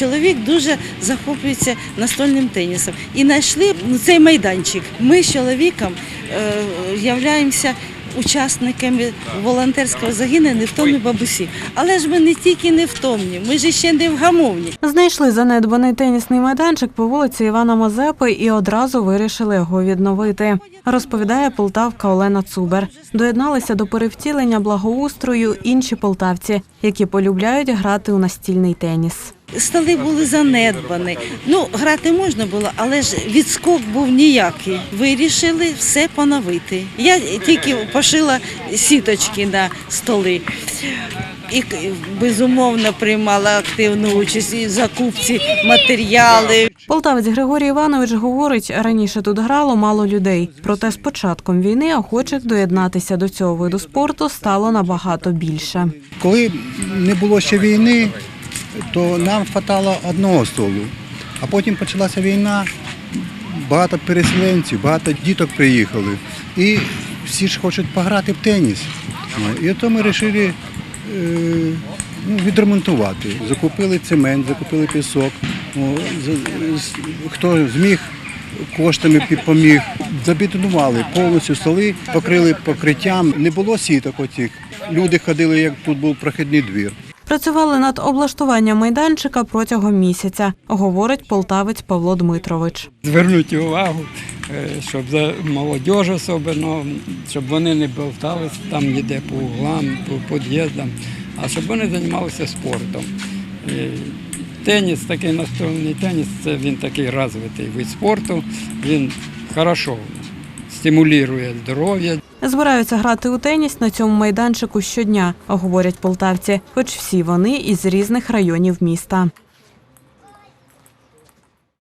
чоловік дуже захоплюється настольним тенісом. І знайшли ну, цей майданчик. Ми з чоловіком е, являємося учасниками волонтерського загину невтомні бабусі. Але ж ми не тільки невтомні, ми ж ще не вгамовні. Знайшли занедбаний тенісний майданчик по вулиці Івана Мазепи і одразу вирішили його відновити. Розповідає полтавка Олена Цубер. Доєдналися до перевтілення благоустрою інші полтавці, які полюбляють грати у настільний теніс. Столи були занедбані. Ну, грати можна було, але ж відскок був ніякий. Вирішили все поновити. Я тільки пошила сіточки на столи. І безумовно приймала активну участь і в закупці матеріали. Полтавець Григорій Іванович говорить, раніше тут грало мало людей. Проте з початком війни охочих доєднатися до цього виду спорту стало набагато більше. Коли не було ще війни, то нам хватало одного столу. А потім почалася війна, багато переселенців, багато діток приїхали. І всі ж хочуть пограти в теніс. І то ми вирішили е, ну, відремонтувати. Закупили цемент, закупили пісок. Хто зміг коштами поміг. Забетонували повністю столи, покрили покриттям. Не було сіток оцих. Люди ходили, як тут був прохідний двір. Працювали над облаштуванням майданчика протягом місяця, говорить полтавець Павло Дмитрович. звернути увагу, е, щоб за молодь особливо, щоб вони не болталися там ніде по углам, по під'їздам, а щоб вони займалися спортом. Е, Теніс, такий настольний теніс, це він такий розвитий вид спорту, він хорошо стимулює здоров'я, Збираються грати у теніс на цьому майданчику щодня, говорять полтавці, хоч всі вони із різних районів міста.